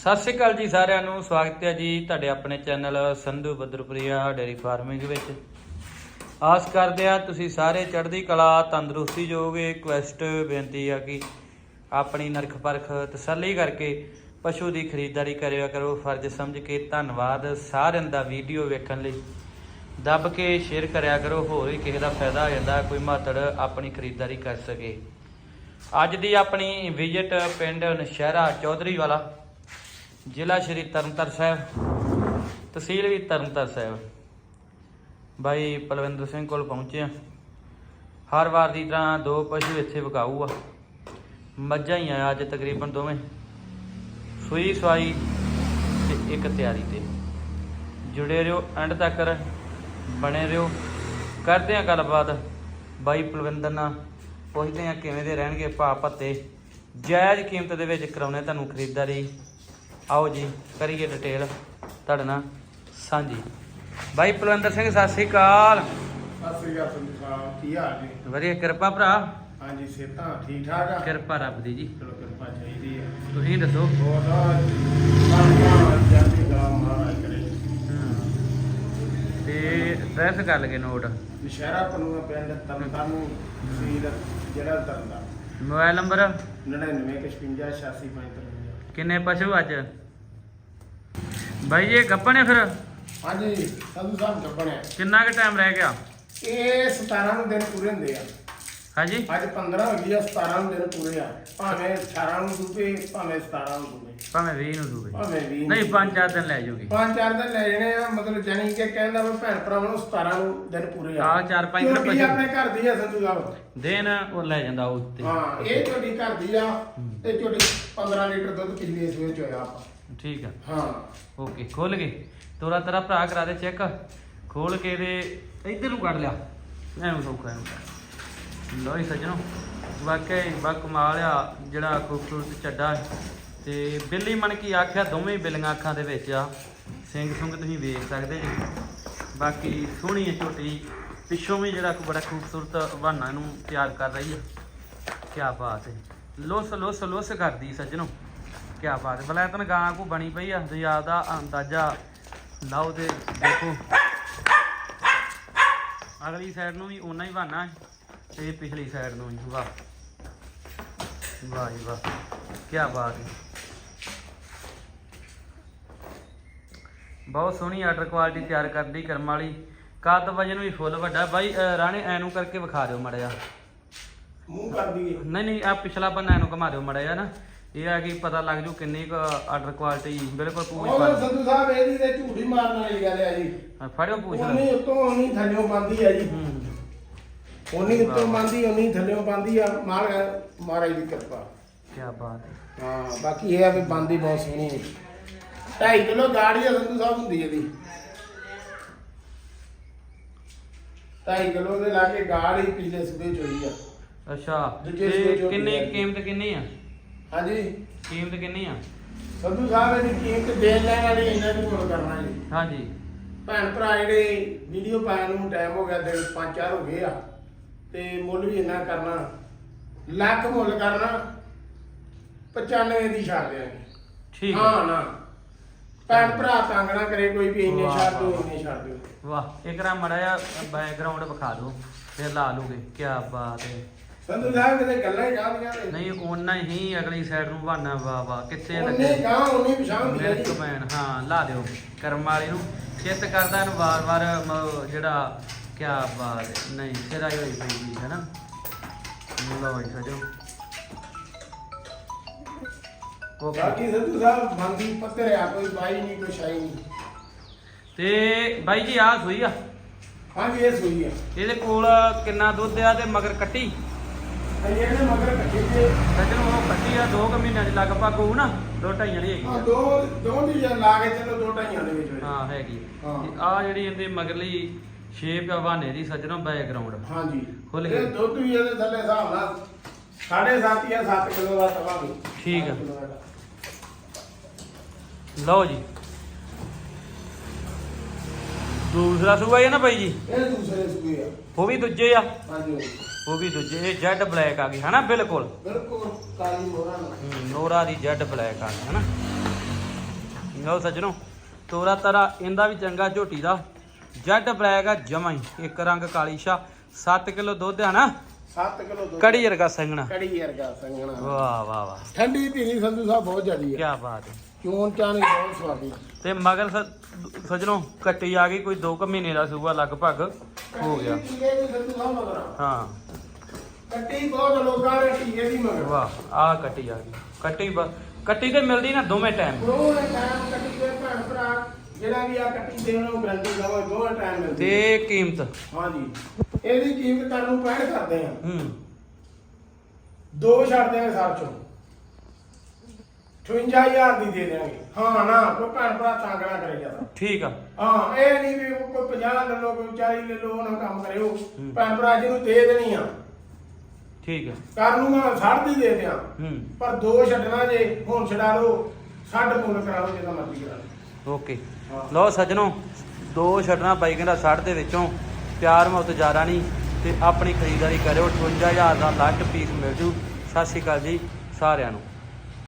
ਸਤਿ ਸ਼੍ਰੀ ਅਕਾਲ ਜੀ ਸਾਰਿਆਂ ਨੂੰ, ਸਵਾਗਤ ਹੈ ਜੀ ਤੁਹਾਡੇ ਆਪਣੇ channel Sandhu Badarpuria dairy farming ਵਿੱਚ। ਆਸ ਕਰਦੇ ਆ ਤੁਸੀਂ ਸਾਰੇ ਚੜ੍ਹਦੀ ਕਲਾ, ਤੰਦਰੁਸਤੀ ਜੋਗੇ ਕੁਐਸਟ ਬੇਨਤੀ ਆ ਕਿ ਆਪਣੀ ਨਰਖ ਪਰਖ ਤਸੱਲੀ ਕਰਕੇ ਪਸ਼ੂ ਦੀ ਖਰੀਦਦਾਰੀ ਕਰਿਆ ਕਰੋ। ਫਰਜ਼ ਸਮਝ ਕੇ ਧੰਨਵਾਦ ਸਾਰਿਆਂ ਦਾ ਵੀਡੀਓ ਵੇਖਣ ਲਈ। ਦੱਬ ਕੇ ਸ਼ੇਅਰ ਕਰਿਆ ਕਰੋ, ਹੋਰ ਵੀ ਕਿਸੇ ਦਾ ਫਾਇਦਾ ਹੋ ਜਾਂਦਾ, ਕੋਈ ਮਾਤੜ ਆਪਣੀ ਖਰੀਦਦਾਰੀ ਕਰ ਸਕੇ। ਅੱਜ ਦੀ ਆਪਣੀ ਵਿਜ਼ਿਟ ਪਿੰਡ ਨਸ਼ਹਿਰਾ ਚੌਧਰੀ ਵਾਲਾ ਜ਼ਿਲ੍ਹਾ ਸ਼੍ਰੀ ਤਰਨਤਾਰਨ ਸਾਹਿਬ, ਤਹਿਸੀਲ ਵੀ ਤਰਨਤਾਰਨ ਸਾਹਿਬ। ਬਾਈ ਪਲਵਿੰਦਰ ਸਿੰਘ ਕੋਲ ਪਹੁੰਚੇ ਆ ਹਰ ਵਾਰ ਦੀ ਤਰ੍ਹਾਂ ਦੋ ਪਸ਼ੂ ਇੱਥੇ ਵਿਕਾਊ ਆ। ਮੱਝਾਂ ਹੀ ਆ ਅੱਜ ਤਕਰੀਬਨ ਦੋਵੇਂ। ਸੂਈ ਸਵਾਈ ਤੇ ਇੱਕ ਤਿਆਰੀ ਤੇ। ਜੁੜੇ ਰਹੋ, ਐਂਡ ਤੱਕ ਬਣੇ ਰਹੋ। ਕਰਦੇ ਆ ਗੱਲਬਾਤ। ਬਾਈ ਪਲਵਿੰਦਰ ਨਾਲ ਪੁੱਛਦੇ ਆ ਕਿਵੇਂ ਦੇ ਰਹਿਣਗੇ ਭਾ ਭੱਤੇ ਜਾਇਜ਼ ਕੀਮਤ ਦੇ ਵਿੱਚ ਕਰਾਉਣੇ ਤੁਹਾਨੂੰ ਖਰੀਦਦਾਰੀ। ਆਓ ਜੀ ਕਰੀਏ ਡਿਟੇਲ ਤੁਹਾਡੇ ਨਾਲ ਸਾਂਝੀ। ਬਾਈ ਪਲਵਿੰਦਰ ਸਿੰਘ ਸਤਿ ਸ੍ਰੀ ਅਕਾਲ। ਸਤਿ ਸ੍ਰੀ ਅਕਾਲ ਸੰਧੂ ਸਾਹਿਬ ਕੀ ਹਾਲ ਨੇ ਵਧੀਆ ਕਿਰਪਾ ਭਰਾ। ਹਾਂਜੀ ਸਿਹਤਾਂ ਠੀਕ ਠਾਕ ਆ? ਕਿਰਪਾ ਰੱਬ ਦੀ ਜੀ। ਚਲੋ ਕਿਰਪਾ ਚਾਹੀਦੀ ਹੈ ਤੁਸੀਂ ਦੱਸੋ। ਬਹੁਤ ਜਲਦੀ ਦਾ ਮਹਾਰਾਜ ਕਰੇ। ਤੇ ਡਰੈਸ ਕਰ ਲਗੇ ਨੋਟ ਨਸ਼ਹਿਰਾ ਪਨੂਆ ਪਿੰਡ ਤਰਨਤਾਰਨ ਤਹਿਸੀਲ ਜ਼ਿਲ੍ਹਾ ਤਰਨਤਾਰਨ। Mobile number? 9955 ਕਿੰਨੇ ਪਸ਼ੂ ਅੱਜ? ਬਾਈ ਇਹ ਗੱਪਣੇ ਫਿਰ? ਹਾਂਜੀ ਸੰਧੂ ਸਾਹਿਬ ਗੱਪਣਿਆ ਕਿੰਨਾ ਕੁ ਟਾਈਮ ਰਹਿ ਗਿਆ? ਇਹ 17 ਨੂੰ ਦਿਨ ਪੂਰੇ ਹੁੰਦੇ ਆ। ਹਾਂਜੀ? ਅੱਜ 15 ਹੋ ਗਈ ਆ 17 ਨੂੰ ਦਿਨ ਪੂਰੇ ਆ। ਭਾਵੇਂ 18 ਨੂੰ ਦੂਪੇ ਭਾਵੇਂ 17 ਨੂੰ ਦੂਪੇ ਭਾਵੇਂ 20 ਨੂੰ ਦੂਵੇ ਭਾਵੇਂ 20 ਨਹੀਂ ਪੰਜ ਚਾਰ ਦਿਨ ਲੈ ਪੰਜ ਚਾਰ ਦਿਨ ਲੈ ਜਾਣੇ ਆ ਮਤਲਬ ਜਾਨੀ ਕਿ ਕਹਿੰਦਾ ਮੈਂ ਭੈਣ ਭਰਾਵਾਂ ਨੂੰ 17 ਨੂੰ ਦਿਨ ਪੂਰੇ ਆ। ਚਾਰ ਪੰਜ ਦਿਨ ਝੋਟੀ ਪਸ਼ੂ। ਆਪਣੇ ਘਰ ਦੀ ਆ ਸੰਧੂ ਸਾਹਿਬ ਦਿਨ ਉਹ ਲੈ ਜਾਂਦਾ ਉਹ ਉੱਤੇ। ਹਾਂ ਇਹ ਝੋਟੀ ਘਰ ਦੀ ਆ ਤੇ ਝੋਟੀ 15 ਲੀਟਰ ਦੁੱਧ ਪਿਛਲੇ ਇਸ ਵਿੱਚ ਹੋਇਆ ਆਪਾਂ। ਠੀਕ ਆ। ਹਾਂ। ਓਕੇ ਖੋਲ ਗਏ ਤੋਰਾ ਤੇਰਾ ਭਰਾ ਕਰਾ ਦੇ ਚੈੱਕ। ਖੋਲ ਕੇ ਦੇ ਇੱਧਰ ਨੂੰ ਕੱਢ ਲਿਆ। ਐਨੂੰ ਸੌਖਾ ਐਨੂੰ ਲੋਈ ਸੱਜਣੋ ਵਾਕਈ ਬਾ ਕਮਾਲ ਆ ਜਿਹੜਾ ਖੂਬਸੂਰਤ ਚੱਡਾ ਹੈ। ਤੇ ਬਿੱਲੀ ਮਣ ਕੀ ਆਖਿਆ ਦੋਵੇਂ ਬਿੱਲੀਆਂ ਅੱਖਾਂ ਦੇ ਵਿੱਚ ਆ। ਸਿੰਘ ਸੁੰਗ ਤੁਸੀਂ ਵੇਖ ਸਕਦੇ ਜੀ। ਬਾਕੀ ਸੋਹਣੀ ਹੈ ਝੋਟੀ। ਪਿੱਛੋਂ ਵੀ ਜਿਹੜਾ ਕੋ ਬੜਾ ਖੂਬਸੂਰਤ ਬਹਾਨਾ ਇਹਨੂੰ ਤਿਆਰ ਕਰ ਰਹੀ ਹੈ ਕੀ ਬਾਤ ਹੈ। ਲੋਸ ਲੋਸ ਲੋਸ ਕਰਦੀ ਸੱਜਣੋ। ਕੀ ਬਾਤ ਹੈ। ਬਲੈਤਨ ਗਾਂ ਕੋ ਬਣੀ ਪਈ ਆ ਦਰਿਆ ਦਾ ਅੰਦਾਜ਼ਾ ਲਾਓ ਤੇ ਦੇਖੋ। ਅਗਲੀ ਸਾਈਡ ਨੂੰ ਵੀ ਓਨਾ ਹੀ ਬਹਾਨਾ ਹੈ ਤੇ ਪਿਛਲੀ ਸਾਈਡ ਨੂੰ ਵੀ ਵਾਹ। ਵਾਹ ਜੀ ਵਾਹ ਕੀ ਬਾਤ ਹੈ। ਬਹੁਤ ਸੋਹਣੀ ਆਰਡਰ ਕੁਆਲਿਟੀ ਤਿਆਰ ਕਰਦੀ ਕਰਮ ਵਾਲੀ। ਕੱਦ ਵਜਨ ਵੀ ਫੁੱਲ ਵੱਡਾ। ਬਾਈ ਅਹ ਰਾਣੇ ਐਨੂੰ ਕਰਕੇ ਵਿਖਾ ਦਿਓ ਮੜਿਆ ਮੂੰਹ ਕਰ ਦਈਏ ਨਹੀਂ ਨਹੀਂ ਆ ਪਿਛਲਾ ਬੰਨਾ ਇਹਨੂੰ ਘੁਮਾ ਦਿਓ ਮੜਿਆ ਨਾ। ਇਹ ਆ ਕਿ ਪਤਾ ਲੱਗ ਜੂ ਕਿੰਨੀ ਕੁ ਆਰਡਰ ਕੁਆਲਿਟੀ ਬਿਲਕੁਲ ਪੂਛ ਉਹ ਪਰ ਸੰਧੂ ਸਾਹਿਬ ਇਹਦੀ ਤੇ ਝੂਠੀ ਮਾਰਨ ਵਾਲੀ ਗੱਲ ਆ ਜੀ। ਫੜਿਓ ਪੂਛ ਉਨੀ ਲੈ ਉੱਤੋਂ ਉਨੀ ਥੱਲਿਓਂ ਬੰਦੀ ਆ ਜੀ। ਹੂੰ। ਉਨੀ ਉੱਤੋਂ ਬੰਦੀ ਉਨੀ ਥੱਲਿਓਂ ਬੰਦੀ ਆ। ਮਾਰ ਮਹਾਰਾਜ ਦੀ ਕਿਰਪਾ। ਕੀ ਬਾਤ ਹੈ। ਹਾਂ ਬਾਕੀ ਇਹ ਆ ਵੀ ਬੰਦੀ ਬਹੁਤ ਸੋਹਣੀ ਹੈ 2.5 ਕਿਲੋ ਗਾੜੀ ਆ ਸੰਧੂ ਸਾਹਿਬ ਹੁੰਦੀ ਇਹਦੀ। 2.5 ਕਿਲੋ ਦੇ ਲਾ ਕੇ ਗਾੜੀ ਪਿਛਲੇ ਸੂਬੇ ਚ ਹੋਈ ਆ। ਅੱਛਾ ਦੂਜੇ ਤੇ ਚੋਂ ਕਿੰਨੀ। ਕੀਮਤ ਕਿੰਨੀ ਆ? ਹਾਂਜੀ। ਕੀਮਤ ਕਿੰਨੀ ਆ? ਸੰਧੂ ਸਾਹਿਬ ਇਹਦੀ ਕੀਮਤ ਦੇਣ ਲੈਣ ਵਾਲੀ ਇਹਨਾਂ ਨੂੰ ਮੁੱਲ ਕਰਨਾ ਜੀ। ਹਾਂਜੀ। ਭੈਣ ਭਰਾ ਜਿਹੜੇ ਵੀਡੀਓ ਪਾਉਣ ਨੂੰ ਟਾਈਮ ਹੋ ਗਿਆ ਦਿਨ ਪੰਜ ਚਾਰ ਹੋ ਗਏ ਆ ਤੇ ਮੁੱਲ ਵੀ ਇੰਨਾ ਕਰਨਾ ਲੱਖ ਮੁੱਲ ਕਰਨਾ 95 ਦੀ ਛੱਡ ਦਿਆਂਗੇ। ਠੀਕ ਹਾਂ ਆ ਨਾ। ਭੈਣ ਭਰਾ ਤੰਗ ਨਾ ਕਰੇ ਕੋਈ ਵੀ ਇੰਨੇ ਵਾਹ, ਛੱਡ ਦਿਓ ਵਾਹ, ਇੰਨੇ ਛੱਡ ਦਿਓ। ਵਾਹ। ਇੱਕ ਰਾ ਮੜਾ ਬੈਕਗ੍ਰਾਉਂਡ ਵਿਖਾ ਦਿਓ ਫਿਰ ਲਾ ਲੂਗੇ। ਕੀ ਬਾਤ ਹੈ। ਸੰਧੂ ਸਾਹਿਬ ਕਿਤੇ ਗੱਲਾਂ ਹੀ ਕਾਹਦੀਆਂ ਨੇ? ਨਹੀਂ ਓਨਾ ਹੀ ਅਗਲੀ ਸਾਈਡ ਨੂੰ ਬਹਾਨਾ ਵਾਹ ਵਾਹ ਕਿੱਥੇ ਉਹਨੇ ਲੱਗੇ? ਗਾਂ ਉਹਨੇ ਪਛਾਣ ਹੁੰਦੀ ਹੈ ਹਾਂ ਲਾ ਦਿਓ ਕਰਮ ਵਾਲੀ ਨੂੰ। ਚਿੱਤ ਕਰਦਾ ਇਹਨੂੰ ਵਾਰ-ਵਾਰ ਮ- ਜਿਹੜਾ ਕਿਆ ਬਾਤ ਹੈ ਨਹੀਂ ਸਿਰਾ ਹੀ ਹੋਈ ਪਈ ਜੀ ਹੈਨਾ? ਲਓ ਜੀ ਸਜੋ ਓਕੇ। ਬਾਕੀ ਸੰਧੂ ਸਾਹਿਬ ਬੰਦੀ ਪੱਤਰ ਆ ਕੋਈ ਬਾਈ ਨਹੀਂ ਕੋਈ ਸ਼ਾਈ ਨਹੀਂ। ਤੇ ਬਾਈ ਜੀ ਆ ਸੂਈ ਆ? ਹਾਂਜੀ ਇਹ ਸੂਈ ਆ। ਇਹਦੇ ਕੋਲ ਕਿੰਨਾ ਦੁੱਧ ਆ ਤੇ ਮਗਰ ਕੱਟੀ? ਅਜੇ ਇਹਨੇ ਮਗਰ ਕੱਢੀ ਤੇ ਸੱਜਣ ਉਹ ਕੱਟੀ ਆ 2 ਮਹੀਨਿਆਂ ਦੀ ਲਗਭਗ ਹੋਊ ਨਾ ਦੋ ਢਾਈਆਂ ਦੀ ਹੈਗੀ ਹਾਂ ਆ। ਦੋ ਦੋ ਦੀ ਜਾਂ ਲਾ ਕੇ ਚਲੋ ਦੋ ਢਾਈਆਂ ਦੇ ਵਿੱਚ ਹੋਏ। ਹਾਂ ਹੈਗੀ ਹਾਂ। ਆ ਜਿਹੜੀ ਇਹਦੇ ਮਗਰਲੀ ਸ਼ੇਪ ਆ ਬਹਾਨੇ ਦੀ ਸੱਜਣੋਂ ਬੈਕਗ੍ਰਾਉਂਡ ਹਾਂਜੀ ਖੁੱਲ ਇਹ ਗਈ। ਦੁੱਧ ਵੀ ਇਹਦੇ ਥੱਲੇ ਹਿਸਾਬ ਨਾਲ ਸਾਢੇ ਸੱਤ ਜਾਂ 7 ਕਿਲੋ ਦਾ ਤਵਾ ਠੀਕ ਆ। ਲਓ ਜੀ ਦੂਸਰਾ ਸੂਆ ਹੀ ਆ ਨਾ ਬਾਈ ਜੀ? ਇਹ ਦੂਸਰੇ ਸੂਏ ਆ। ਉਹ ਵੀ ਦੂਜੇ ਆ? ਹਾਂਜੀ ਉਹ ਵੀ ਦੂਜੇ ਇਹ ਜੈਡ ਬਲੈਕ ਆ ਗਈ ਹਨਾ? ਬਿਲਕੁਲ। ਬਿਲਕੁਲ ਕਾਲੀ ਮੋਹਰਾਂ ਨਾਲ। ਹਮ, ਨੋਰਾ ਦੀ ਜੈਡ ਬਲੈਕ ਆ ਗਈ ਹਨਾ? ਲਓ ਸੱਜਣੋ ਤੋਰਾ ਤਰਾ ਇਹਦਾ ਵੀ ਚੰਗਾ ਝੋਟੀ ਦਾ। ਜੈਡ ਬਲੈਕ ਆ ਜਮਾਂ ਹੀ ਇੱਕ ਰੰਗ ਕਾਲੀ ਸ਼ਾ 7 ਕਿਲੋ ਦੁੱਧ ਆ ਨਾ 7 ਕਿਲੋ ਦੁੱਧ। ਕੜੀ ਵਰਗਾ ਸੰਗਣਾ ਕੜੀ ਵਰਗਾ ਸੰਗਣਾ ਵਾਹ ਵਾਹ ਵਾਹ। ਠੰਡੀ ਧੀਰੀ ਸੰਧੂ ਸਾਹਿਬ ਬਹੁਤ ਜ਼ਿਆਦੀ ਕੀ ਬਾਤ ਹੈ। ਚੋਣ ਚਾਣੀ ਬਹੁਤ ਸਵਾਦੀ ਤੇ ਮਗਰ ਸ- ਸੱਜਣੋ ਕੱਟੀ ਆ ਗਈ ਕੋਈ 2 ਕੁ ਮਹੀਨੇ ਦਾ ਸੂਆ ਲਗਭਗ ਹੋ ਗਿਆ। ਟੀਕੇ ਦੀ ਸੰਧੂ ਸਾਹਿਬ ਮਗਰ ਹਾਂ। ਕੱਟੀ ਬਹੁਤ ਲੋਕਾਂ ਨੇ ਟੀਕੇ ਦੀ ਮਗਰ। ਵਾਹ ਆ ਕੱਟੀ ਆ ਗਈ। ਕੱਟੀ ਬ- ਕੱਟੀ ਤੇ ਮਿਲਦੀ ਨਾ ਦੋਵੇਂ ਟਾਈਮ ਦੋਵੇਂ ਟਾਈਮ ਕੱਟੀ ਦੇ ਭੈਣ ਭਰਾ ਜਿਹੜਾ ਵੀ ਆ ਕੱਟੀ ਦੇ ਉਹਨੂੰ ਗਰੰਟੀ ਦਵਾਂ ਦੋਵੇਂ ਟਾਈਮ ਮਿਲਦੀ ਤੇ ਕੀਮਤ? ਹਾਂਜੀ। ਇਹਦੀ ਕੀਮਤ ਕਰਨ ਨੂੰ 65 ਕਰਦੇ ਆ। ਹੂੰ। ਦੋ ਛੱਡ ਦਿਆਂਗੇ ਸਰ ਚੋਂ। 58000 ਦੀ ਦੇ ਦਿਆਂਗੇ। ਹਾਂ ਨਾ ਕੋਈ ਭੈਣ ਭਰਾ ਤੰਗ ਨਾ ਕਰੇ ਜ਼ਿਆਦਾ। ਠੀਕ ਆ। ਹਾਂ ਇਹ ਨਹੀਂ ਵੀ ਕੋਈ 50 ਲੈ ਲਓ ਕੋਈ 40 ਲੈ ਲਓ ਨਾ ਕੰਮ ਕਰਿਓ। ਹੂੰ। ਭੈਣ ਭਰਾ ਜਿਹਨੂੰ ਦੇ ਦੇਣੀ ਆ। ਠੀਕ ਆ। ਕਰ ਨੂੰ ਮੈਂ 60 ਦੀ ਦੇ ਦਿਆਂ। ਹੂੰ। ਪਰ ਦੋ ਛੱਡਣਾ ਜੇ ਹੁਣ ਛਡਾ ਲਓ ਛੱਡ ਮੁੱਲ ਕਰਾ ਲਓ ਜਿੱਦਾਂ ਮਰਜ਼ੀ ਕਰਾ ਲਓ। ਓਕੇ। ਹਾਂ। ਲਓ ਸੱਜਣੋ ਦੋ ਛੱਡਣਾ ਬਾਈ ਕਹਿੰਦਾ 60 ਦੇ ਵਿੱਚੋਂ। ਪਿਆਰ ਮੁਹੱਬਤ ਜ਼ਿਆਦਾ ਨਹੀਂ ਤੇ ਆਪਣੀ ਖਰੀਦਦਾਰੀ ਕਰਿਓ। 58000 ਦਾ ਲੱਖ ਪੀਸ ਮਿਲ ਜੂ। ਸਤਿ ਸ਼੍ਰੀ ਅਕਾਲ ਜੀ ਸਾਰਿਆਂ ਨੂੰ।